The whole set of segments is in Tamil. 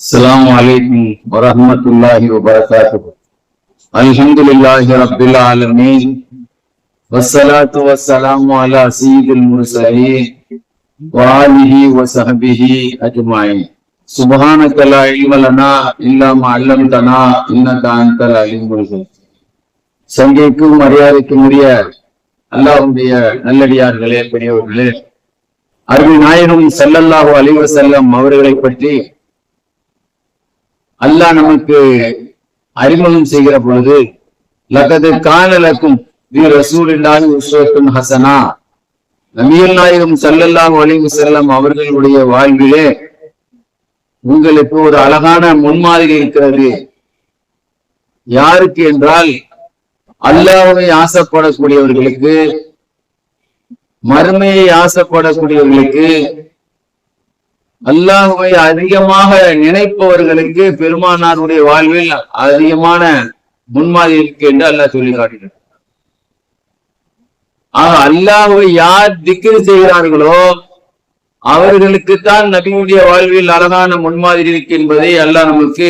السلام عليكم ورحمة الله وبركاته الحمد لله رب العالمين والصلاة والسلام على سيد المرسلين وآله وصحبه أجمعين سبحانك لا علم لنا إلا ما علمتنا إنك أنت العليم الحكيم சங்கைக்கும் மரியாதைக்கும் உரிய அல்லாஹ்வுடைய நல்லடியார்களே பெரியவர்களே அருள் நாயகம் ஸல்லல்லாஹு அலைஹி வஸல்லம் அவர்களை பற்றி அல்லாஹ் நமக்கு அறிமுகம் செய்கிற பொழுது லகது காணலக்கும் ஹசனா. நபியல் நாயகம் சல்லல்லாஹ் அலிவு செல்லம் அவர்களுடைய வாழ்விலே உங்களுக்கு ஒரு அழகான முன்மாதிரி இருக்கிறது. யாருக்கு என்றால் அல்லாஹ்வை ஆசைப்படக்கூடியவர்களுக்கு மறுமையை ஆசைப்படக்கூடியவர்களுக்கு அல்லாஹுவை அதிகமாக நினைப்பவர்களுக்கு பெருமானாருடைய வாழ்வில் அதிகமான முன்மாதிரி இருக்கு என்று அல்லாஹ் சொல்லி காட்டினார் ஆக அல்லாஹுவை யார் திக்ரு செய்கிறார்களோ அவர்களுக்குத்தான் நபியுடைய வாழ்வில் அழகான முன்மாதிரி இருக்கு என்பதை அல்லாஹ் நமக்கு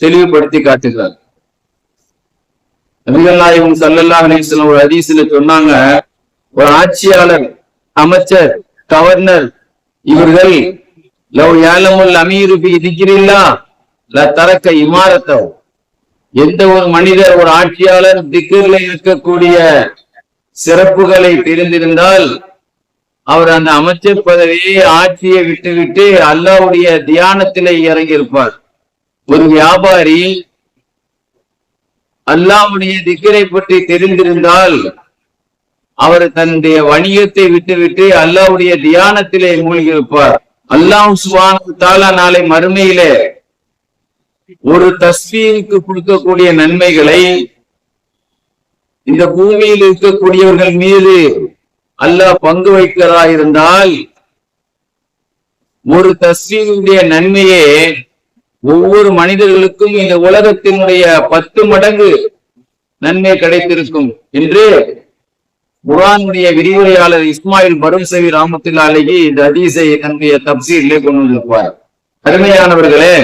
தெளிவுபடுத்தி காட்டுகிறார். நபிகள் நாயகம் சல்லல்லாஹு ஒரு அதிசயில சொன்னாங்க ஒரு ஆட்சியாளர் அமைச்சர் கவர்னர் இவர்கள் லவ் யாலமுல் அமீரு பி திக்ரில்லா ல தரக்க இமாரத்தோ எந்த ஒரு மனிதர் ஒரு ஆட்சியாளர் திக்கிரில் இருக்கக்கூடிய சிறப்புகளை தெரிந்திருந்தால் அவர் அந்த அமைச்சர் பதவியை ஆட்சியை விட்டுவிட்டு அல்லாவுடைய தியானத்திலே இறங்கியிருப்பார். ஒரு வியாபாரி அல்லாவுடைய திக்கரை பற்றி தெரிந்திருந்தால் அவர் தன்னுடைய வணிகத்தை விட்டுவிட்டு அல்லாவுடைய தியானத்திலே மூழ்கியிருப்பார். அல்லாஹ் சுபான நாளை மறுமையிலே ஒரு தஸ்வீருக்கு கொடுக்கக்கூடிய நன்மைகளை இந்த பூமியில் இருக்கக்கூடியவர்கள் மீது அல்லாஹ் பங்கு வைக்கிறதா இருந்தால் ஒரு தஸ்வீருடைய நன்மையே ஒவ்வொரு மனிதர்களுக்கும் இந்த உலகத்தினுடைய பத்து மடங்கு நன்மை கிடைத்திருக்கும் என்று குரானுடைய விரிவுரையாளர் இஸ்மாயில் பரும்சவி ராமத்துல்லா அழகி இந்த ஹதீஸை தன்னுடைய தப்சீரிலே கொண்டு வந்திருப்பார் அருமையானவர்களே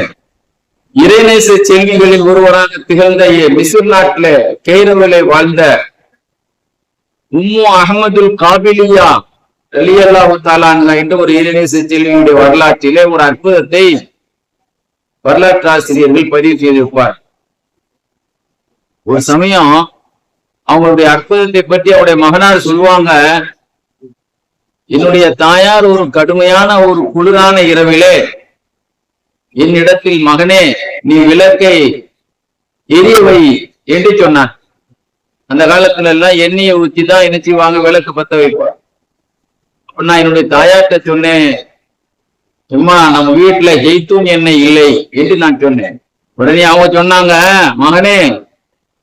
இறைநேச செல்விகளில் ஒருவராக திகழ்ந்த மிசுர் நாட்டில கெய்ரவிலே வாழ்ந்த உம்மு அகமதுல் காபிலியா அலி அல்லாஹு என்ற ஒரு இறைநேச செல்வியுடைய வரலாற்றிலே ஒரு அற்புதத்தை வரலாற்று ஆசிரியர்கள் பதிவு செய்திருப்பார். ஒரு சமயம் அவங்களுடைய அற்புதத்தை பற்றி அவருடைய மகனார் சொல்லுவாங்க என்னுடைய தாயார் ஒரு கடுமையான ஒரு குளிரான இரவிலே என்னிடத்தில் மகனே நீ விளக்கை எரியவை என்று சொன்னார். அந்த காலத்துல எல்லாம் எண்ணெயை ஊற்றி தான் என்ன செய்வாங்க விளக்கு பத்த வைப்பார். அப்ப நான் என்னுடைய தாயார்கிட்ட சொன்னேன் சும்மா நம்ம வீட்டுல ஜெய்தூன் எண்ணெய் இல்லை என்று நான் சொன்னேன். உடனே அவங்க சொன்னாங்க மகனே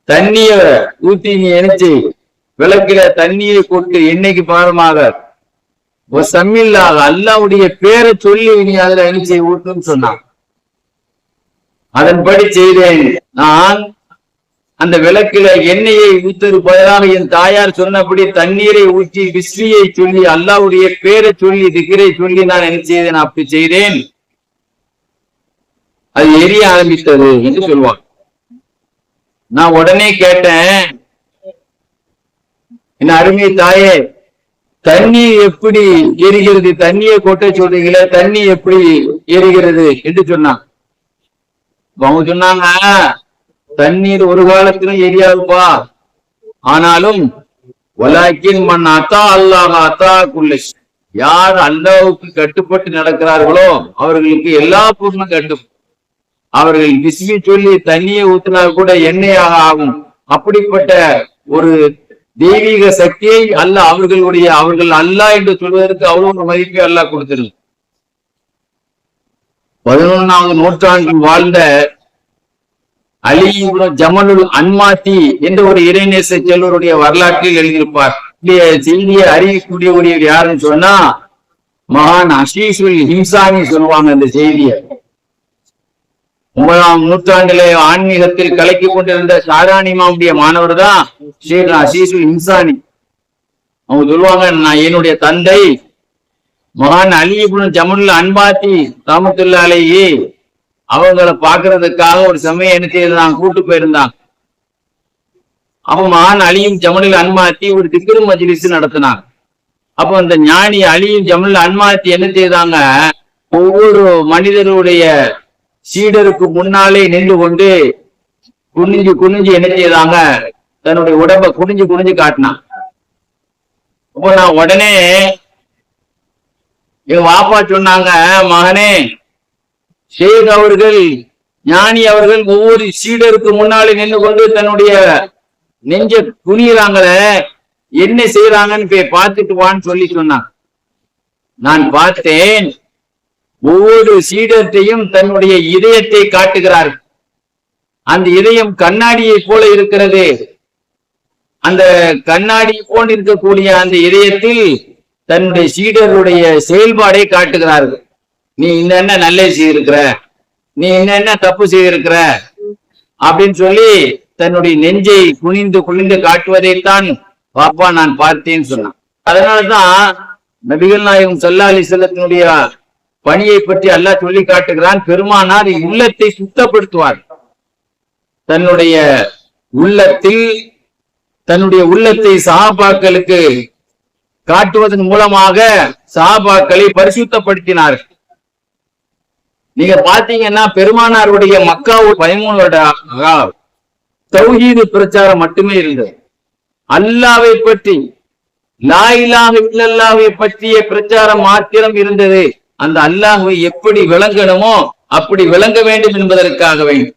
தண்ணிய ஊத்தி நீ நினைச்சு விளக்குல தண்ணியை கொண்டு எண்ணெய்க்கு பாரமாக? சம்மில்லாக அல்லாவுடைய பேரை சொல்லி நீ அதுல நினைச்சு ஊட்டுன்னு சொன்னான். அதன்படி செய்தேன். நான் அந்த விளக்குல எண்ணெயை ஊத்தது பதிலாக என் தாயார் சொன்னபடி தண்ணீரை ஊற்றி விஸ்வியை சொல்லி அல்லாவுடைய பேரை சொல்லி திகரை சொல்லி நான் என்ன செய்தேன்? அப்படி செய்தேன். அது எரிய ஆரம்பித்தது என்று சொல்லுவாங்க நான் உடனே கேட்டேன். என்ன அருமை தாயே தண்ணி எப்படி எரிகிறது தண்ணியை கொட்ட சொல்றீங்களே தண்ணி எப்படி எரிகிறது என்று சொன்னான். அவங்க சொன்னாங்க தண்ணீர் ஒரு காலத்திலும் எரியாதுப்பா ஆனாலும் வலாக்கின் மண் அத்தா அல்லாஹ் அத்தா குள்ள யார் அல்லாவுக்கு கட்டுப்பட்டு நடக்கிறார்களோ அவர்களுக்கு எல்லா பொருளும் கட்டு அவர்கள் விஸ்மி சொல்லி தண்ணியை ஊத்தினால் கூட எண்ணெயாக ஆகும். அப்படிப்பட்ட ஒரு தெய்வீக சக்தியை அல்ல அவர்களுடைய அவர்கள் அல்ல என்று சொல்வதற்கு அவ்வளவு ஒரு மதிப்பை அல்லாஹ் கொடுத்திருக்கு பதினொன்னாவது நூற்றாண்டில் வாழ்ந்த அலியுடன் ஜமலுல் அன்மாத்தி என்ற ஒரு இறைநேச செல்வருடைய வரலாற்றில் எழுதியிருப்பார். செய்தியை அறியக்கூடிய யாருன்னு சொன்னா மகான் அஷீஷுல் ஹிம்சானி சொல்லுவாங்க அந்த செய்தியை. ஒன்பதாம் நூற்றாண்டிலே ஆன்மீகத்தில் கலக்கி கொண்டிருந்த சாராணிமாவுடைய மாணவர் தான் ஷேக் அசீசுல் இன்சானி. அவங்க சொல்லுவாங்க நான் என்னுடைய தந்தை மகான் அலிபுன் ஜமுல் அன்பாத்தி ராமத்துல்லா அலையி அவங்கள பாக்குறதுக்காக ஒரு சமயம் என்ன செய்யறாங்க கூட்டு போயிருந்தான். அப்ப மகான் அலியும் ஜமனில் அன்மாத்தி ஒரு திக்ரு மஜ்லிஸ் நடத்தினாங்க. அப்போ அந்த ஞானி அலியும் ஜமுனில் அன்மாத்தி என்ன செய்தாங்க ஒவ்வொரு மனிதருடைய சீடருக்கு முன்னாலே நின்று கொண்டு குனிஞ்சு குனிஞ்சு என்ன செய்தாங்க தன்னுடைய உடம்ப குனிஞ்சு குனிஞ்சு காட்டினான். அப்போ நான் உடனே எங்க வாப்பா சொன்னாங்க மகனே ஷேக் அவர்கள் ஞானி அவர்கள் ஒவ்வொரு சீடருக்கு முன்னாலே நின்று கொண்டு தன்னுடைய நெஞ்ச குனியறாங்களே என்ன செய்யறாங்கன்னு போய் பார்த்துட்டு வான்னு சொல்லி சொன்னான். நான் பார்த்தேன் ஒவ்வொரு சீடத்தையும் தன்னுடைய இதயத்தை காட்டுகிறார் அந்த இதயம் கண்ணாடியை போல இருக்கிறது. அந்த கண்ணாடி போல் இருக்கக்கூடிய அந்த இதயத்தில் தன்னுடைய சீடருடைய செயல்பாடை காட்டுகிறார்கள். நீ என்னென்ன நல்ல செய்திருக்கிற? நீ என்னென்ன தப்பு செய்திருக்கிற? அப்படின்னு சொல்லி தன்னுடைய நெஞ்சை குனிந்து குனிந்து காட்டுவதைத்தான் பாப்பா நான் பார்த்தேன்னு சொன்னான். அதனாலதான் நபிகள் நாயகம் சல்லா அலி செல்லத்தினுடைய பணியை பற்றி அல்லாஹ் சொல்லி காட்டுகிறான். பெருமானார் உள்ளத்தை சுத்தப்படுத்துவார். தன்னுடைய உள்ளத்தில் தன்னுடைய உள்ளத்தை சஹாபாக்களுக்கு காட்டுவதன் மூலமாக சஹாபாக்களை பரிசுத்தப்படுத்தினார். நீங்க பாத்தீங்கன்னா பெருமானாருடைய மக்காவு பதிமூணு வருட தௌஹீது பிரச்சாரம் மட்டுமே இருந்தது அல்லாவை பற்றி லாயிலாக இல்லல்லாவை பற்றிய பிரச்சாரம் மாத்திரம் இருந்தது. அந்த அல்லாஹுவை எப்படி விளங்கணுமோ அப்படி விளங்க வேண்டும் என்பதற்காக வேண்டும்.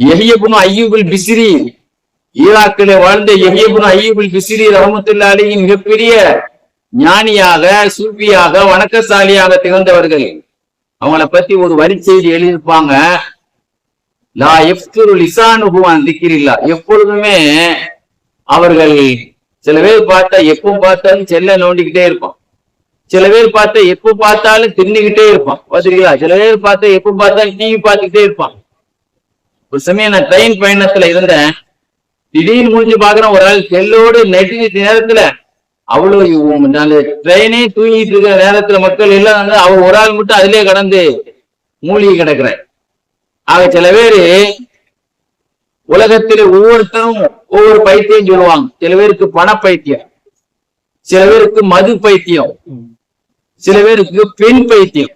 எஹியபுன் ஐயூபுல் பிசிரி ஈராக்கிலே வாழ்ந்த எஹியபுன் ஐயூபுல் பிசிரி ரஹமத்துல்லா அலியின் மிகப்பெரிய ஞானியாக சூப்பியாக வணக்கசாலியாக திகழ்ந்தவர்கள். அவங்கள பத்தி ஒரு வரி செய்தி எழுதியிருப்பாங்க. லா எஃப்துரு லிசானுகுவான் திக்கிரில்லா எப்பொழுதுமே அவர்கள் சில பேர் பார்த்தா எப்பவும் பார்த்தாலும் செல்ல நோண்டிக்கிட்டே இருப்பான். சில பேர் பார்த்தா எப்போ பார்த்தாலும் தின்னுகிட்டே இருப்பான். பாத்துருக்கீங்களா சில பேர் பார்த்தா எப்போ பார்த்தாலும் டிவி பார்த்துக்கிட்டே இருப்பான். ஒரு சமயம் நான் ட்ரெயின் பயணத்துல இருந்தேன். திடீர்னு முடிஞ்சு பாக்குறேன் ஒரு ஆள் செல்லோடு நெட்டு நேரத்துல அவ்வளவு அந்த ட்ரெயினே தூங்கிட்டு இருக்கிற நேரத்துல மக்கள் எல்லாம் வந்து அவ ஒரு ஆள் மட்டும் அதிலே கடந்து மூழ்கி கிடக்குற ஆக சில பேரு உலகத்திலே ஒவ்வொருத்தரும் ஒவ்வொரு பைத்தியம் சொல்லுவாங்க. சில பேருக்கு பண பைத்தியம் சில பேருக்கு மது பைத்தியம். சில பேருக்கு பெண் பைத்தியம்.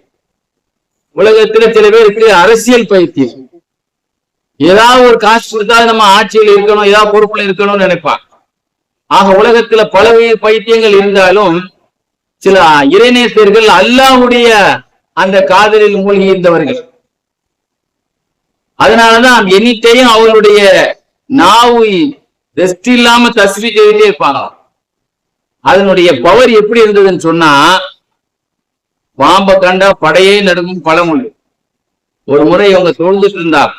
உலகத்துல சில பேருக்கு அரசியல் பைத்தியம். ஏதாவது ஒரு காசு கொடுத்தா நம்ம ஆட்சியில் இருக்கணும் ஏதாவது பொறுப்புல இருக்கணும்னு நினைப்பான். ஆக உலகத்துல பல பைத்தியங்கள் இருந்தாலும் சில இறைநேசர்கள் அல்லாவுடைய அந்த காதலில் மூழ்கி இருந்தவர்கள் அதனாலதான் எனி டைம் அவருடைய நாவு ரெஸ்ட் இல்லாம தஸ்வி செய்துட்டே இருப்பாங்க அதனுடைய பவர் எப்படி இருந்ததுன்னு சொன்னா பாம்பை கண்டா படையே நடுங்கும் பழமொழி ஒரு முறை இவங்க தொழுதுட்டு இருந்தாங்க.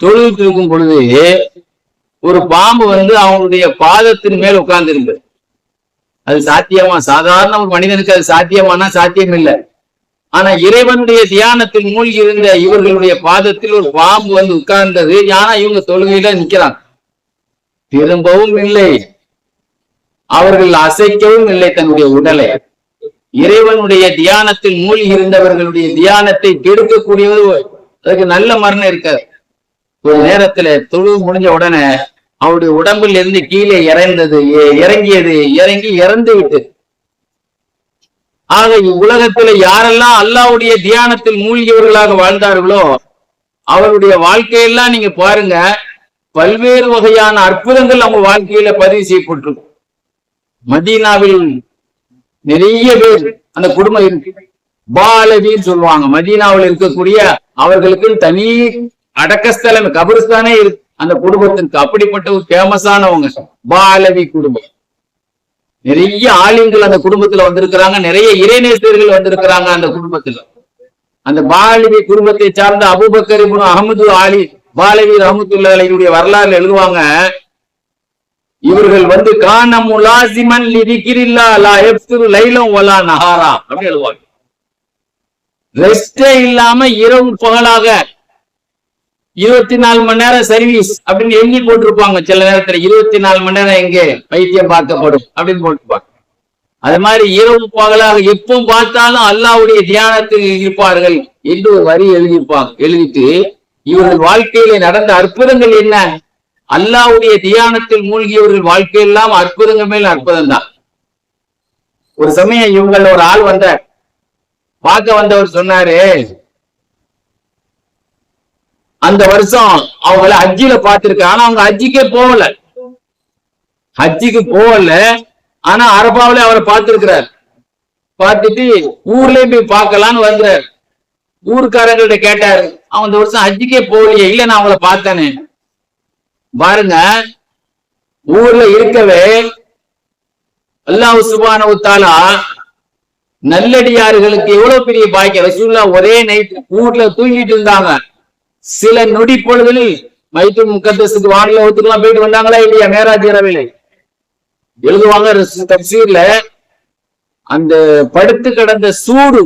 தொழுதுட்டு இருக்கும் பொழுது ஒரு பாம்பு வந்து அவங்களுடைய பாதத்தின் மேல் உட்கார்ந்து இருந்தது அது சாத்தியமா? சாதாரண ஒரு மனிதனுக்கு அது சாத்தியமானா சாத்தியம் இல்லை ஆனா இறைவனுடைய தியானத்தில் மூழ்கி இருந்த இவர்களுடைய பாதத்தில் ஒரு பாம்பு வந்து உட்கார்ந்தது. ஆனா இவங்க தொழுகையில நிக்கிறாங்க. திரும்பவும் இல்லை. அவர்கள் அசைக்கவும் இல்லை தன்னுடைய உடலை. இறைவனுடைய தியானத்தில் மூழ்கி இருந்தவர்களுடைய தியானத்தை கெடுக்கக்கூடியது அதுக்கு நல்ல மரணம் இருக்காது. ஒரு நேரத்துல தொழு முடிஞ்ச உடனே அவருடைய உடம்புல இருந்து கீழே இறந்தது இறங்கியது இறங்கி இறந்து விட்டது. ஆக இவ்வுலகத்துல யாரெல்லாம் அல்லாவுடைய தியானத்தில் மூழ்கியவர்களாக வாழ்ந்தார்களோ அவருடைய வாழ்க்கையெல்லாம் நீங்க பாருங்க பல்வேறு வகையான அற்புதங்கள் அவங்க வாழ்க்கையில பதிவு செய்யப்பட்டிருக்கும். மதீனாவில் நிறைய பேர் அந்த குடும்பம் இருக்கு. பாலவின்னு சொல்லுவாங்க. மதீனாவில் இருக்கக்கூடிய அவர்களுக்கு தனி அடக்கஸ்தலம் கபிரிஸ்தானே இருக்கு. அந்த குடும்பத்திற்கு அப்படிப்பட்ட ஒரு ஃபேமஸானவங்க பாலவி குடும்பம். நிறைய ஆளுங்கள் அந்த குடும்பத்துல வந்திருக்கிறாங்க. நிறைய இறைநேசர்கள் வந்திருக்கிறாங்க அந்த குடும்பத்துல. அந்த பாலவி குடும்பத்தை சார்ந்த அபூபக்கர் அகமது ஆலி பாலவி ரஹமத்துல்லாலையுடைய வரலாறு எழுதுவாங்க இவர்கள் வந்து கான முலாசிமன் லிதிக்கிரில்லா லா எப்துரு லைலம் வலா நஹாரா அப்படின்னு எழுதுவாங்க. ரெஸ்டே இல்லாம இரவு பகலாக இருபத்தி நாலு மணி நேரம் சர்வீஸ் அப்படின்னு எண்ணி போட்டிருப்பாங்க சில நேரத்துல. இருபத்தி நாலு மணி நேரம் எங்கே? வைத்தியம் பார்க்கப்படும் அப்படின்னு போட்டிருப்பாங்க. அது மாதிரி இரவு பகலாக எப்போ பார்த்தாலும் அல்லாவுடைய தியானத்தில் இருப்பார்கள் என்று ஒரு வரி எழுதியிருப்பாங்க. எழுதிட்டு இவர்கள் வாழ்க்கையில நடந்த அற்புதங்கள் என்ன? அல்லாவுடைய தியானத்தில் மூழ்கியவர்கள் வாழ்க்கையெல்லாம் அற்புதங்கள் மேல் அற்புதம் தான் ஒரு சமயம் இவங்கள ஒரு ஆள் வந்தார் பார்க்க வந்தவர் சொன்னாரு அந்த வருஷம் அவங்கள ஹஜ்ஜில பார்த்திருக்க ஆனா அவங்க ஹஜ்ஜிக்கே போகல. ஹஜ்ஜிக்கு போகல. ஆனா அரபாவில அவரை பார்த்திருக்கிறார். பார்த்துட்டு ஊர்லயே போய் பார்க்கலான்னு வந்தார். ஊருக்காரங்கள்ட்ட கேட்டாரு அவன் இந்த வருஷம் ஹஜ்ஜிக்கே போகலையே இல்ல நான் அவங்கள பார்த்தேன்னு. பாருங்க ஊர்ல இருக்கவே அல்லாஹ் சுபானு தாலா நல்லடியார்களுக்கு எவ்வளவு பெரிய பாக்கியம்? ரசூல்லா ஒரே நைட் ஊர்ல தூங்கிட்டு இருந்தாங்க. சில நொடி பொழுதில் மைத்து முக்கத்தசுக்கு வானிலை ஒத்துக்கெல்லாம் போயிட்டு வந்தாங்களா இல்லையா? மேராஜ் இரவிலே. எழுதுவாங்க தப்சீர்ல. அந்த படுத்து கிடந்த சூடு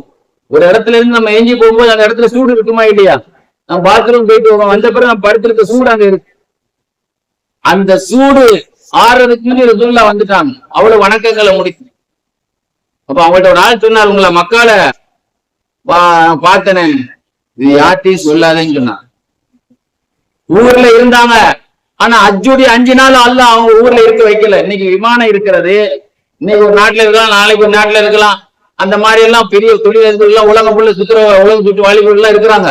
ஒரு இடத்துல இருந்து நம்ம எஞ்சி போகும்போது அந்த இடத்துல சூடு இருக்குமா இல்லையா? நம்ம பாத்ரூம் போயிட்டு வந்த பிறகு நம்ம படுத்திருக்க சூடு அங்க இருக்கு. அந்த சூடு ஆறதுக்கு ரசூல்லா வந்துட்டாங்க அவ்வளவு வணக்கங்களை முடித்து. அப்ப அவங்கள்ட்ட ஒரு ஆள் சொன்னார் உங்களை மக்களை பார்த்தனேன் பார்த்தனே. இது யார்ட்டையும் சொல்லாதேன்னு சொன்னான் ஊர்ல இருந்தாங்க. ஆனா அஜுடி அஞ்சு நாள் அல்ல அவங்க ஊர்ல இருக்க வைக்கல. இன்னைக்கு விமானம் இருக்கிறது. இன்னைக்கு ஒரு நாட்டுல இருக்கலாம் நாளைக்கு ஒரு நாட்டுல இருக்கலாம். அந்த மாதிரி எல்லாம் பெரிய தொழிலதிபர்கள் எல்லாம் உலகம் புள்ள சுத்துற உலகம் சுற்று வாலிபர்கள் எல்லாம் இருக்கிறாங்க.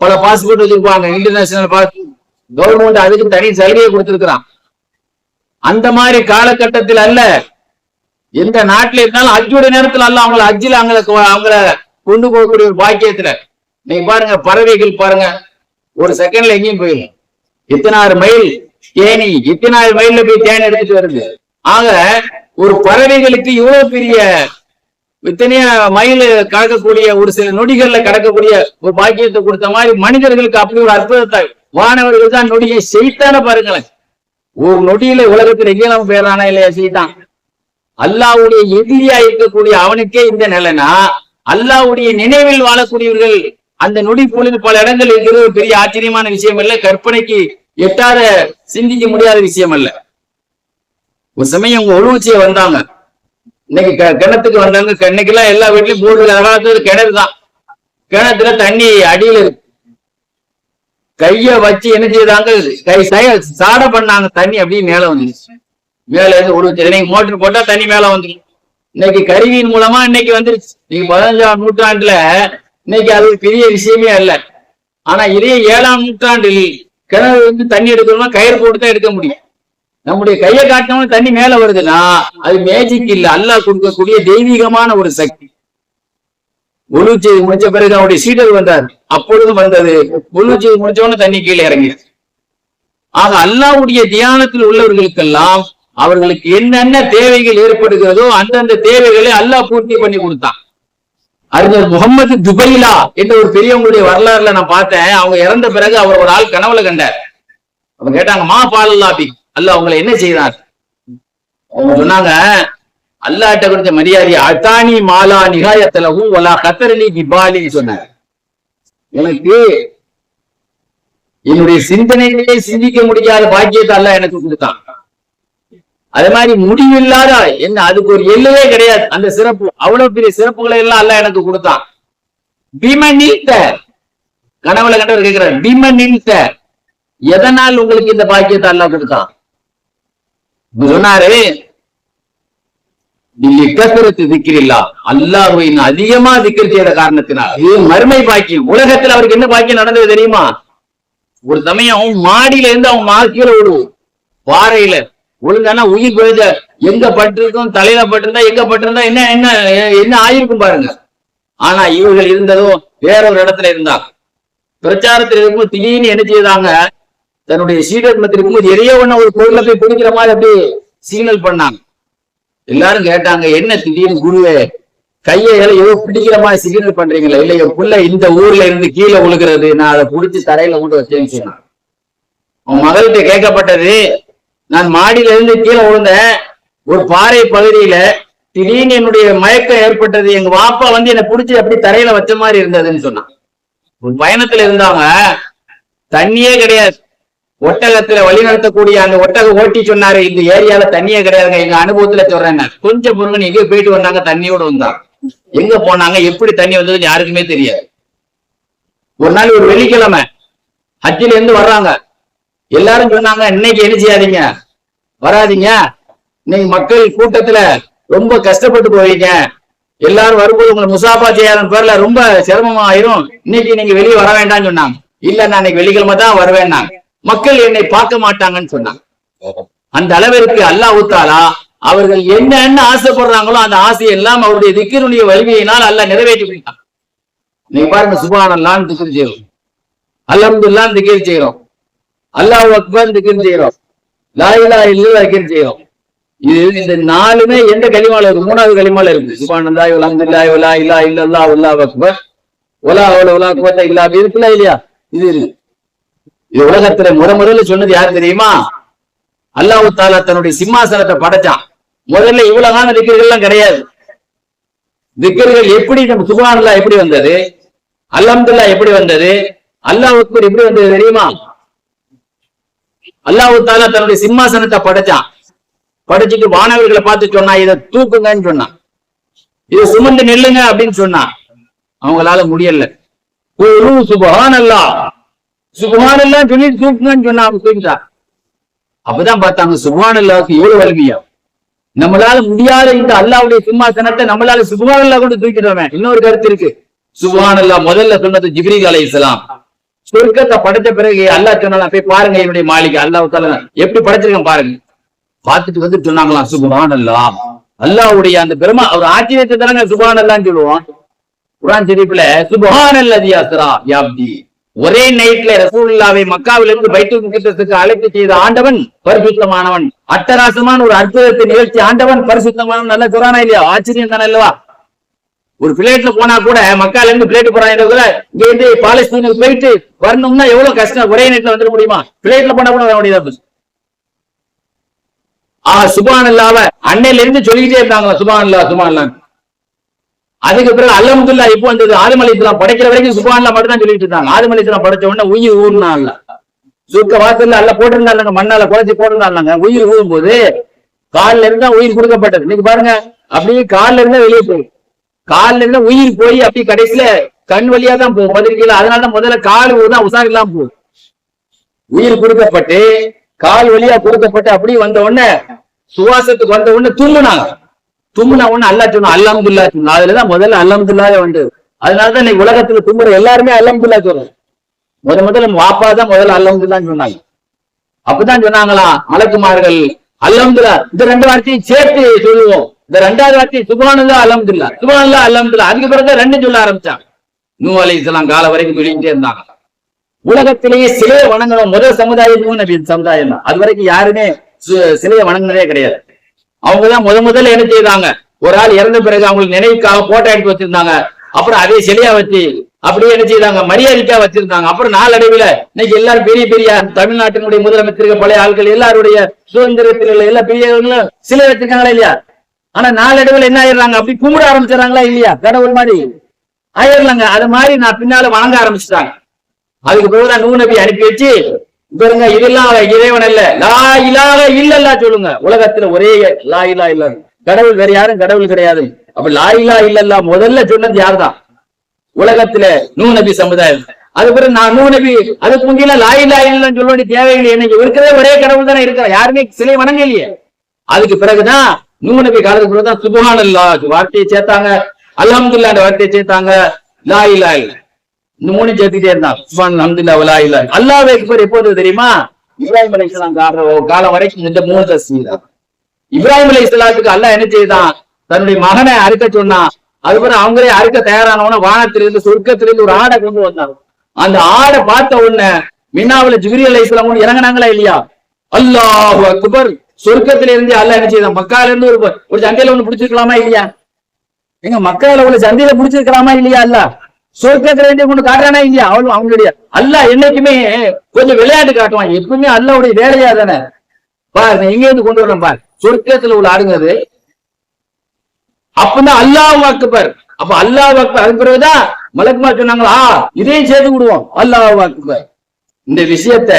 பல பாஸ்போர்ட் வச்சிருப்பாங்க. இன்டர்நேஷனல் பாஸ் கவர்மெண்ட் அதுக்கு தனி சலுகையை கொடுத்திருக்கிறான். அந்த மாதிரி காலகட்டத்தில் அல்ல. எந்த நாட்டுல இருந்தாலும் அஜுடைய நேரத்துல அல்ல அவங்கள அஜில அவங்கள அவங்கள கொண்டு போகக்கூடிய ஒரு பாக்கியத்துல. நீங்க பாருங்க பறவைகள் பாருங்க. ஒரு செகண்ட்ல எங்கேயும் போயிடும் இத்தனாறு மைல் தேனி இத்தனாறு மைல்ல போய் தேனி எடுத்துட்டு வருது. ஆக ஒரு பறவைகளுக்கு இவ்வளவு பெரிய இத்தனைய மயில் கடக்கக்கூடிய ஒரு சில நொடிகள்ல கடக்கக்கூடிய ஒரு பாக்கியத்தை கொடுத்த மாதிரி மனிதர்களுக்கு அப்படி ஒரு அற்புதத்தை வானவர்கள் தான் நொடியை செய்தான பாருங்களேன். ஒரு நொடியில உலகத்தில் நீளம் பேரானா இல்லையா செய்தான் அல்லாவுடைய எதிரியா இருக்கக்கூடிய அவனுக்கே இந்த நிலைனா அல்லாவுடைய நினைவில் வாழக்கூடியவர்கள் அந்த நொடி பொழுது பல இடங்கள் இருக்கிறது பெரிய ஆச்சரியமான விஷயம் அல்ல கற்பனைக்கு எட்டாத சிந்திக்க முடியாத விஷயம் அல்ல ஒரு சமயம் உங்க ஒழுவச்சிய வந்தாங்க. இன்னைக்கு க- கிணத்துக்கு வந்தாங்க. இன்னைக்கு எல்லாம் எல்லா வீட்லயும் போர்டு காலத்துல கிணறு தான். கிணத்துல தண்ணி அடியில இருக்கு. கைய வச்சு என்ன செய்தாங்க? கை சாட பண்ணாங்க. தண்ணி அப்படியே மேல வந்துருச்சு மேல இருந்து ஒரு இன்னைக்கு மோட்டர் போட்டா தண்ணி மேல வந்துடும் இன்னைக்கு கருவியின் மூலமா இன்னைக்கு வந்துருச்சு. இன்னைக்கு பதினஞ்சாம் நூற்றாண்டுல இன்னைக்கு அது ஒரு பெரிய விஷயமே அல்ல. ஆனா இதே ஏழாம் நூற்றாண்டில் கிணறு வந்து தண்ணி எடுக்கணும்னா கயிறு போட்டு தான் எடுக்க முடியும். நம்முடைய கையை காட்டினோம்னா தண்ணி மேல வருதுன்னா அது மேஜிக் இல்ல. அல்லாஹ் கொடுக்கக்கூடிய தெய்வீகமான ஒரு சக்தி. ஒழு செய்தி முடிச்ச பிறகு அவருடைய சீடர் வந்தார். அப்பொழுது வந்தது. ஒழு செய்தி முடிச்சவொன்னு தண்ணி கீழே இறங்கி. ஆக அல்லாவுடைய தியானத்தில் உள்ளவர்களுக்கெல்லாம் அவர்களுக்கு என்னென்ன தேவைகள் ஏற்படுகிறதோ அந்தந்த தேவைகளை அல்லாஹ் பூர்த்தி பண்ணி கொடுத்தான். அறிஞர் முகமது துபைலா என்ற ஒரு பெரியவங்களுடைய வரலாறுல நான் பார்த்தேன். அவங்க இறந்த பிறகு அவர் ஒரு ஆள் கனவுல கண்டார். அவங்க கேட்டாங்க மா பாலல்லாபி அல்ல அவங்களை என்ன செய்தார்? அவங்க சொன்னாங்க அல்லாட்ட கொடுத்த மரியாதை அத்தானி மாலா நிகாயத்தலகும் ஒலா கத்தரலி கிபாலி சொன்னார். எனக்கு என்னுடைய சிந்தனைகளே சிந்திக்க முடியாத பாக்கியத்தை அல்ல எனக்கு கொடுத்தான். அதே மாதிரி முடிவில்லாத என்ன அதுக்கு ஒரு எல்லையே கிடையாது. அந்த சிறப்பு அவ்வளவு பெரிய சிறப்புகளை எல்லாம் அல்ல எனக்கு கொடுத்தான். பீம நீத்த கனவுல கண்டவர் கேட்கிறார் பீம நீத்த எதனால் உங்களுக்கு இந்த பாக்கியத்தை அல்ல கொடுத்தான்? சொன்னாரு கத்திரத்து திக்கிரில்லா. அல்லாஹ்வை அதிகமா திக்கர் செய்த காரணத்தினால். இது மறுமை பாக்கியம். உலகத்துல அவருக்கு என்ன பாக்கியம் நடந்தது தெரியுமா? ஒரு சமயம் மாடியில இருந்து அவன் மா கீழே விடுவோம் பாறையில. ஒழுங்கானா உயிர் போயித எங்க பட்டிருக்கும்? தலையில பட்டிருந்தா எங்க பட்டிருந்தா? என்ன என்ன என்ன ஆயிருக்கும் பாருங்க. ஆனா இவர்கள் இருந்ததும் வேற ஒரு இடத்துல இருந்தாங்க. பிரச்சாரத்தில் இருக்கும்போது திடீர்னு என்ன செய்தாங்க? தன்னுடைய சீடர்மத்தில் இருக்கும்போது எதையோ ஒண்ணு ஒரு பொருளை போய் பிடிக்கிற மாதிரி அப்படி சிக்னல் பண்ணாங்க. எல்லாரும் கேட்டாங்க என்ன திடீர்னு குருவே கையை ஏதோ பிடிக்கிற மாதிரி சிக்னல் பண்றீங்களா? இல்ல என் புள்ள இந்த ஊர்ல இருந்து கீழே விழுகிறது நான் அதை புடிச்சு தரையில கொண்டு வச்சேன்னு சொன்னான். உன் மகள்கிட்ட கேட்கப்பட்டது நான் மாடியில இருந்து கீழே விழுந்தேன் ஒரு பாறை பகுதியில திடீர்னு என்னுடைய மயக்கம் ஏற்பட்டது. எங்க வாப்பா வந்து என்னை பிடிச்சி அப்படி தரையில வச்ச மாதிரி இருந்ததுன்னு சொன்னான். ஒரு பயணத்துல இருந்தாங்க தண்ணியே கிடையாது. ஒட்டகத்துல வழிநடத்தக்கூடிய அந்த ஒட்டக ஓட்டி சொன்னாரு. இந்த ஏரியால தண்ணியே கிடையாதுங்க. எங்க அனுபவத்துல சொல்றேன் கொஞ்சம் பொருங்க எங்க போயிட்டு வந்தாங்க தண்ணியோட வந்தாங்க. எங்க போனாங்க எப்படி தண்ணி வந்ததுன்னு யாருக்குமே தெரியாது. ஒரு நாள் ஒரு வெள்ளிக்கிழமை ஹஜ்ஜில இருந்து வர்றாங்க. எல்லாரும் சொன்னாங்க இன்னைக்கு என்ன செய்யாதீங்க வராதீங்க. இன்னைக்கு மக்கள் கூட்டத்துல ரொம்ப கஷ்டப்பட்டு போவீங்க. எல்லாரும் வரும்போது உங்களை முசாபா செய்யாதன் பேர்ல ரொம்ப சிரமமா ஆயிரும் இன்னைக்கு நீங்க வெளியே வர வேண்டாம்னு சொன்னாங்க. இல்ல நான் இன்னைக்கு வெள்ளிக்கிழமை தான் வருவேன்னாங்க. மக்கள் என்னை பார்க்க மாட்டாங்கன்னு சொன்னாங்க. அந்த அளவிற்கு அல்லாஹ் தாலா அவர்கள் என்னென்ன ஆசைப்படுறாங்களோ அந்த ஆசையை எல்லாம் அவருடைய திக்கினுடைய வலிமையினால் அல்லாஹ் நிறைவேற்றி விட்டான் நீங்க பாருங்க சுபான் அல்லான்னு திக்கிர் செய்யறோம் அல்ஹம்துல்லான்னு திக்கிர் செய்யறோம் அல்லாஹ் அக்பர் திக்கிர் செய்யறோம் லாயிலா இல்ல திக்கிர் செய்யறோம் இது இந்த நாலுமே எந்த களிமால இருக்கு? மூணாவது களிமால இருக்கு. சுபான் அல்லா அல்ஹம்துலில்லாஹி வலா இலா இல்லல்லாஹ் அல்லாஹ் அக்பர். ஒலா அவ்வளோ ஒலா குவத்த இல்லா இருக்குல்ல இல்லையா? இது இருக்கு. இது உலகத்துல முறமுறையில சொன்னது யாரு தெரியுமா? அல்லாஹ் தாலா தன்னுடைய சிம்மாசனத்தை படைச்சான். முதல்ல இவ்வளவுதான திக்கர்கள்லாம் கிடையாது. திக்கர்கள் எப்படி நம்ம சுபானல்லா எப்படி வந்தது? அல்ஹம்துல்லா எப்படி வந்தது? அல்லாஹ் எப்படி வந்தது தெரியுமா? அல்லாஹ் தாலா தன்னுடைய சிம்மாசனத்தை படைச்சான். படைச்சிட்டு வானவர்களை பார்த்து சொன்னா இதை தூக்குங்கன்னு சொன்னான். இதை சுமந்து நெல்லுங்க அப்படின்னு சொன்னான். அவங்களால முடியல. குரு சுபஹானல்லா சொல்லிட்டு தூக்குங்கன்னு சொன்னா அவன் தூக்கிட்டா அப்பதான் பார்த்தாங்க சுபஹானல்லாவுக்கு எவ்வளவு வலிமையா? நம்மளால முடியாத இந்த அல்லாவுடைய சிம்மாசனத்தை நம்மளால சுபஹானல்லா கொண்டு தூக்கிடுவோமே இன்னொரு கருத்து இருக்கு. சுபஹானல்லா முதல்ல சொன்னது ஜிப்ரீல் அலைஹிஸ்ஸலாம் சொர்க்கத்தை படைச்ச பிறகு அல்லாஹ் சொன்னாலும் போய் பாருங்க என்னுடைய மாளிகை. அல்லாஹ் தாலா எப்படி படைச்சிருக்கேன் பாருங்க. பார்த்துட்டு வந்து சொன்னாங்களாம் சுபஹானல்லா அல்லாஹ்வுடைய அந்த பெருமா அவர் ஆச்சரியத்தை தானங்க சுபஹானல்லான்னு சொல்லுவோம். குரான் ஷெரீஃப்ல சுபஹானல்லதி அஸ்ரா யாப்தி ஒரே நைட்ல ரசூல்லாவை மக்காவிலிருந்து பைத்துல் முகத்தத்துக்கு அழைப்பு செய்த ஆண்டவன் பரிசுத்தமானவன். அட்டராசமான ஒரு அற்புதத்தை நிகழ்ச்சி ஆண்டவன் பரிசுத்தமானவன். நல்ல குரானா இல்லையா? ஆச்சரியம் தானே இல்லவா ஒரு பிளேட்ல போனா கூட மக்கால இருந்து பிளேட் போறாங்க கூட இங்க இருந்து பாலஸ்தீனுக்கு போயிட்டு வரணும்னா எவ்வளவு கஷ்டம்? ஒரே நைட்ல வந்துட முடியுமா? பிளேட்ல போனா கூட வர முடியாது. ஆஹ் சுபான் இல்லாவ அன்னையில இருந்து சொல்லிக்கிட்டே இருந்தாங்களா சுபான் இல்லா சுபான் இல்லான்னு அதுக்கு பிறகு அல்ஹம்துல்லா இப்போ அந்த ஆதம் படைக்கிற வரைக்கும் சுபான்ல மட்டும் தான் சொல்லிட்டு இருந்தாங்க. ஆதம் படைச்ச உடனே உயிர் ஊர்னா அல்ல சுருக்க வாசல்ல அல்ல போட்டிருந்தாங்க மண்ணால குறைச்சி போட்டிருந்தாங்க உயிர் ஊதும் போது கால்ல இருந்தா உயிர் கொடுக்கப்பட்டது. இன்னைக்கு பாருங்க அப்படியே கால்ல இருந்தா வெளியே போகும் கால்ல இருந்தா உயிர் போய் அப்படியே கடைசியில கண் வழியா தான் போகும். பதினெட்டு அதனாலதான் முதல்ல கால் தான் உசார் இல்லாம போகும் உயிர் கொடுக்கப்பட்டு கால் வழியா கொடுக்கப்பட்டு அப்படியே வந்த உடனே சுவாசத்துக்கு வந்த உடனே தூங்குனாங்க. தும்புனா ஒண்ணு அல்லா சொன்னா அல்லாமதுல்லா சொன்னா. அதுலதான் முதல்ல அல்லாமதுல்லாவே வந்தது அதனாலதான் இன்னைக்கு உலகத்துல தும்புற எல்லாருமே அல்லாமதுல்லா சொல்றோம் முத முதல்ல நம்ம வாப்பா தான் முதல்ல அல்ஹம்துல்லான்னு சொன்னாங்க. அப்பதான் சொன்னாங்களா மலக்குமார்கள் அல்லாமதுல்லா இந்த ரெண்டு வார்த்தையும் சேர்த்து சொல்லுவோம். இந்த ரெண்டாவது வார்த்தை சுபானந்தா அல்லாமதுல்லா சுபானந்தா அல்லாமதுல்லா அதுக்கு பிறகு ரெண்டு சொல்ல ஆரம்பிச்சாங்க. நூ அலை இஸ்லாம் கால வரைக்கும் சொல்லிக்கிட்டே இருந்தாங்க. உலகத்திலேயே சிலையை வணங்கணும். முதல் சமுதாயமும் சமுதாயம் தான். அது வரைக்கும் யாருமே சு- சிலையை வணங்கினதே கிடையாது. அவங்கதான் முத முதல்ல என்ன செய்தாங்க? ஒரு ஆள் இறந்த பிறகு அவங்களுக்கு நினைவுக்காக போட்டோ எடுத்து வச்சிருந்தாங்க. அப்புறம் அதே சிலையா வச்சு அப்படியே என்ன செய்தாங்க? மரியாதைக்கா வச்சிருந்தாங்க. அப்புறம் நாளடைவில் இன்னைக்கு எல்லாரும் பெரிய பெரிய தமிழ்நாட்டினுடைய முதலமைச்சர்கள் பழைய ஆட்கள் எல்லாருடைய சுதந்திரத்தில் உள்ள எல்லா பெரியவங்களும் சிலை வச்சிருக்காங்களா இல்லையா? ஆனா நாளடைவில் என்ன ஆயிடுறாங்க? அப்படி கும்பிட ஆரம்பிச்சிடறாங்களா இல்லையா? கடவுள் மாதிரி. ஆயிடலாங்க. அது மாதிரி நான் பின்னால வணங்க ஆரம்பிச்சிட்டாங்க. அதுக்கு பிறகுதான் நூ நபி அனுப்பி வச்சு பாருங்க இதெல்லாம் இறைவன் அல்ல. லா இலாக இல்லல்லா சொல்லுங்க. உலகத்துல ஒரே லா இலா இல்ல. கடவுள் வேற யாரும் கடவுள் கிடையாது. அப்ப லா இலா இல்லல்லா முதல்ல சொன்னது யார்தான்? உலகத்துல நூ நபி சமுதாயம். அது பிறகு நான் நூ நபி அதுக்கு முந்தையில லா இலா இல்லன்னு சொல்ல வேண்டிய தேவையில்லை. இன்னைக்கு இருக்கிறதே ஒரே கடவுள் தானே இருக்கிற யாருமே சிலை வணங்கலையே. அதுக்கு பிறகுதான் நூ நபி காலத்துக்கு பிறகுதான் சுபஹான் அல்லா வார்த்தையை சேர்த்தாங்க. அல்ஹம்துல்லா அந்த வார்த்தையை சேர்த்தாங்க. லா இலா இல்ல. இந்த மூணு சேர்த்துட்டே இருந்தான் சுபான் அல்ஹம்துலில்லாஹ் வலா இல்ல. அக்பர் எப்போது தெரியுமா? இப்ராஹிம் அலி காலம் காலம் வரைக்கும் இந்த மூணு தஸ்மீர் தான். இப்ராஹிம் இஸ்லாத்துக்கு அல்லாஹ் என்ன செய்தான் தன்னுடைய மகனை அறுக்க சொன்னான் அதுக்கப்புறம் அவங்களே அறுக்க தயாரானவன வானத்திலிருந்து சொர்க்கத்திலிருந்து ஒரு ஆடை கொண்டு வந்தாங்க. அந்த ஆடை பார்த்த உடனே மின்னாவில ஜிகிரி அலி இஸ்லாம் இறங்கினாங்களா இல்லையா? அல்லாஹ் அக்பர். சொர்க்கத்தில இருந்து அல்ல என்ன செய்தான்? மக்கால இருந்து ஒரு ஒரு சண்டையில ஒண்ணு பிடிச்சிருக்கலாமா இல்லையா? எங்க மக்கால உள்ள சந்தையில புடிச்சிருக்கலாமா இல்லையா அல்ல சொர்க்கத்துல இருந்து கொண்டு காட்டுறானா இல்லையா? அவளும் அவங்களுடைய அல்லாஹ் என்னைக்குமே கொஞ்சம் விளையாட்டு காட்டுவான். எப்பவுமே அல்லாவுடைய வேலையா தானே? பாரு நான் எங்க இருந்து கொண்டு வரேன் பாரு சொர்க்கத்துல உள்ள ஆடுங்கிறது அப்பதான் அல்லாஹ் அக்பர் அப்ப அல்லாஹ் அக்பர் அதுக்கு பிறகுதான் மலக்குமா சொன்னாங்களா? இதையும் சேர்த்து விடுவோம். அல்லாஹ் அக்பர் இந்த விஷயத்த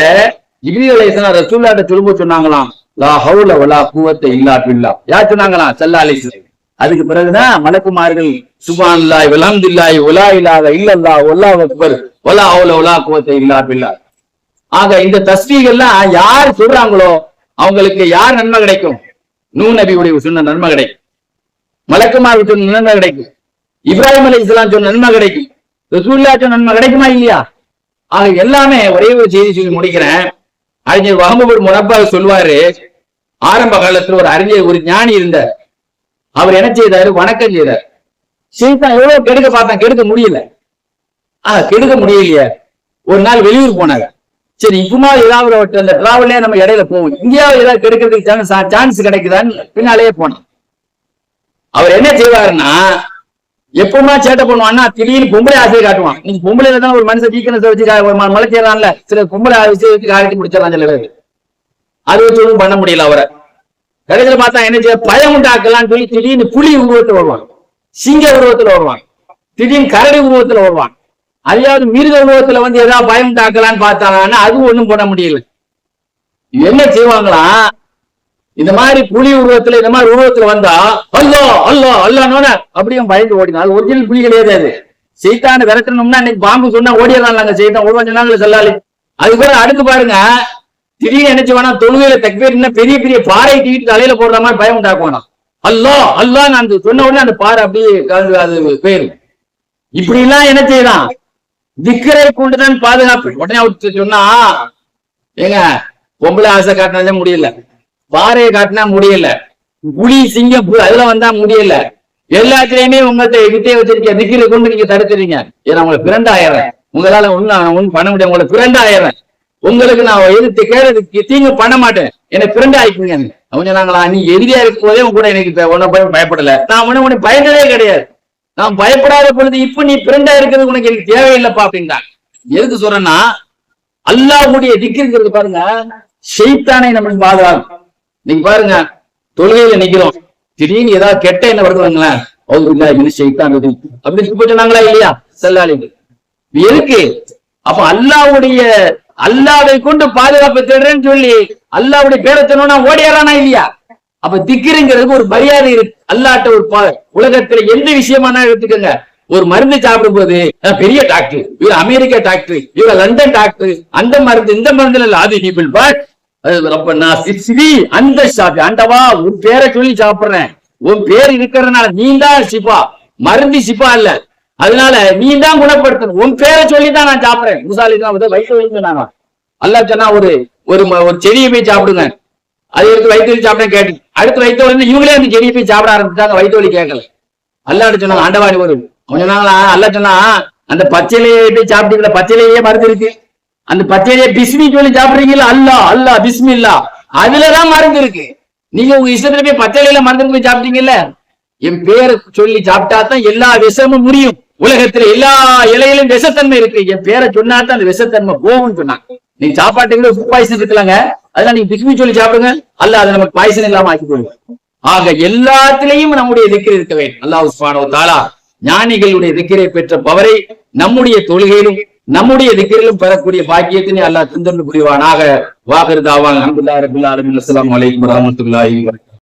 ஜிப்ரீல் அலைஹிஸ்ஸலாம் ரசூல்லாட்ட திரும்ப சொன்னாங்களாம். லா ஹவுல வலா கூவத்தை இல்லா பில்லா. யார் சொன்னாங்களாம்? சல்லா அலிஸ்லாம் அதுக்கு பிறகுதான் மலக்குமார்கள் சுபான்லாய் விலாந்தில்லாய் ஒலா இல்லாத இல்லல்லா ஒல்லா அக்பர் ஒலா ஹவுல வலா கோத்தை இல்லா பில்லா ஆக இந்த தஸ்ரீகள்லாம் யார் சொல்றாங்களோ அவங்களுக்கு யார் நன்மை கிடைக்கும்? நூ நபியுடைய சொன்ன நன்மை கிடைக்கும். மலக்குமார் சொன்ன நன்மை கிடைக்கும். இப்ராஹிம் அலி இஸ்லாம் சொன்ன நன்மை கிடைக்கும். ரசூல்லா சொன்ன நன்மை கிடைக்குமா இல்லையா? ஆக எல்லாமே ஒரே ஒரு செய்தி சொல்லி முடிக்கிறேன். அறிஞர் வகமுபுர் முனப்பா சொல்வாரு ஆரம்ப காலத்துல ஒரு அறிஞர் ஒரு ஞானி இருந்தார். அவர் என்ன செய்தாரு? வணக்கம் செய்தார். சீதான் எவ்வளவு கெடுக்க பார்த்தான். கெடுக்க முடியல. ஆஹ் கெடுக்க முடியலையே. ஒரு நாள் வெளியூர் போனாங்க. சரி இப்பமா ஏதாவது ஒரு அந்த டிராவல்லே நம்ம இடையில போவோம். இங்கேயாவது ஏதாவது கெடுக்கிறதுக்கு சான்ஸ் சான்ஸ் கிடைக்குதான்னு பின்னாலேயே போனோம் அவர் என்ன செய்வாருன்னா எப்பவுமா சேட்டை பண்ணுவான்னா திடீர்னு பொம்பளை ஆசையை காட்டுவான். நீங்க பொம்பளையில தான் ஒரு மனுஷன் வீக்கனஸ் வச்சு மலை செய்யறான்ல சில பொம்பளை ஆசையை வச்சு காட்டி முடிச்சிடலாம் சில பேர். அது வச்சு பண்ண முடியல அவரை. கடைசியில் பார்த்தா என்ன செய்ய பயம் உண்டாக்கலாம்னு சொல்லி திடீர்னு புலி உருவத்துல வருவாங்க. சிங்க உருவத்துல வருவாங்க. திடீர்னு கரடி உருவத்துல வருவாங்க. அதையாவது மிருக உருவத்துல வந்து ஏதாவது பயம் உண்டாக்கலாம்னு பார்த்தாங்கன்னா அதுவும் ஒண்ணும் பண்ண முடியல. என்ன செய்வாங்களா? இந்த மாதிரி புலி உருவத்துல இந்த மாதிரி உருவத்துல வந்தா அல்லோ அல்லோ அல்லோன்னு அப்படியே பயந்து ஓடினா அது ஒரிஜினல் புலி கிடையாது அது? சைத்தான விரட்டணும்னா இன்னைக்கு பாம்பு சொன்னா ஓடிடலாம் செய்தான் ஒரு சொன்னாங்களே சொல்லாலி அது கூட அடுத்து பாருங்க திடீர்னு என்ன செய்வானா? தொழுகையில தக்பீர்னா பெரிய பெரிய பாறை தூக்கிட்டு தலையில போடுற மாதிரி பயம் உண்டாக்குவானா? அல்லோ அல்லா அந்த சொன்ன உடனே அந்த பாறை அப்படியே கலந்து அது போயிரும். இப்படி எல்லாம் என்ன செய்யலாம்? திக்கரை கொண்டுதான் பாதுகாப்பு. உடனே அவர் சொன்னா ஏங்க பொம்பளை ஆசை காட்டினாலே முடியல. பாறையை காட்டினா முடியல. புலி சிங்கம் புலி அதெல்லாம் வந்தா முடியல. எல்லாத்துலயுமே உங்கள்கிட்ட கிட்டே வச்சிருக்க திக்கிற கொண்டு நீங்க தடுத்துறீங்க. ஏன்னா உங்களை பிறந்த ஆயிரம் உங்களால ஒண்ணும் ஒண்ணு பண்ண முடியாது. உங்களை பிறந்த ஆயிரம் உங்களுக்கு நான் எதிர்த்து கேட்டதுக்கு தீங்கு பண்ண மாட்டேன். என்னை பிரண்ட் ஆயிக்குங்க அவங்க சொன்னாங்களா நீ எதிரியா இருக்கும் போதே உன் கூட எனக்கு ஒன்னும் பயம் போய் பயப்படல. நான் உன்னை உனக்கு பயந்ததே கிடையாது. நான் பயப்படாத பொழுது இப்ப நீ பிறண்டா இருக்கிறது உனக்கு எனக்கு தேவையில்லைப்பா அப்படின்ட்டாங்க எதுக்கு சொல்றேன்னா அல்லாஹ்வுடைய இருக்கிறது பாருங்க செய்தானே நம்மளுக்கு பாதுகாக்கும். நீங்க பாருங்க தொழுகையில நிக்கிறோம். திடீர்னு ஏதாவது கெட்ட என்ன வருதுங்களேன் இல்ல இது ஷைத்தான் இது அப்படின்னு போய் சொன்னாங்களா இல்லையா? செல்லாளிகள் எதுக்கு? அப்ப அல்லாஹ்வுடைய அல்லாவை கொண்டு பாதுகாப்பு தேடுறேன்னு சொல்லி அல்லாவுடைய பேரை சொன்னா ஓடியாரானா இல்லையா? அப்ப திக்கிருங்கிறதுக்கு ஒரு மரியாதை இருக்கு. அல்லாட்ட ஒரு உலகத்துல எந்த விஷயமான எடுத்துக்கோங்க. ஒரு மருந்து சாப்பிடும் போது பெரிய டாக்டர் இவர் அமெரிக்க டாக்டர் இவர் லண்டன் டாக்டர் அந்த மருந்து இந்த மருந்துல இல்ல அது நீபிள் பட் ரொம்ப நான் அந்த சாப்பி ஆண்டவா உன் பேரை சொல்லி சாப்பிடுறேன். உன் பேர் இருக்கிறதுனால நீ தான் சிப்பா மருந்து சிப்பா இல்ல. அதனால நீ தான் குணப்படுத்தணும். உன் பேரை சொல்லி தான் நான் சாப்பிடுறேன். முசாலி தான் வந்து வயிற்று வயிற்று நாங்க சொன்னா ஒரு ஒரு ம- ஒரு செடியை போய் சாப்பிடுங்க. அது எடுத்து வயிற்று வலி சாப்பிட கேட்டு அடுத்து வயிற்று வலி இவங்களே அந்த செடியை போய் சாப்பிட ஆரம்பிச்சாங்க வயிற்று வலி கேட்கல. அல்லாட்டு சொன்னாங்க ஆண்டவாடி ஒரு அவன் சொன்னாங்களா அல்லாஹ் சொன்னா அந்த பச்சையிலேயே போய் சாப்பிட்டீங்களா? பச்சையிலேயே மருந்து இருக்கு அந்த பச்சையிலேயே பிஸ்மி சொல்லி சாப்பிடுறீங்களா? அல்லா அல்லா பிஸ்மில்லா அதுலதான் மருந்து இருக்கு. நீங்க உங்க இஷ்டத்துல போய் பச்சையில மருந்து போய் சாப்பிட்டீங்கல்ல? என் பேரை சொல்லி சாப்பிட்டா தான் எல்லா விஷமும் முடியும் உலகத்துல எல்லா இலையிலும் விஷத்தன்மை இருக்கு. என் பேரை சொன்னா தான் அந்த விஷத்தன்மை போகும்னு சொன்னாங்க நீங்க சாப்பாட்டுக்கு ஃபுட் பாய்சன் இருக்கலாங்க அதெல்லாம் நீங்க பிஸ்மி சொல்லி சாப்பிடுங்க. அல்ல அதை நமக்கு பாய்சன் இல்லாம ஆக்கி போயிடும் ஆக எல்லாத்திலையும் நம்முடைய திக்கிர இருக்க வேண்டும். அல்லாஹ் உஸ்மானோ தாலா ஞானிகளுடைய திக்கிரை பெற்ற பவரை நம்முடைய தொழுகையிலும் நம்முடைய திக்கிரிலும் பெறக்கூடிய பாக்கியத்தினை அல்லாஹ் தந்தந்து புரிவானாக. வாகர் தாவான் அல்ஹம்துலில்லாஹி ரப்பில் ஆலமீன். அஸ்ஸலாமு அலைக்கும் வரஹ்மத்துல்லாஹி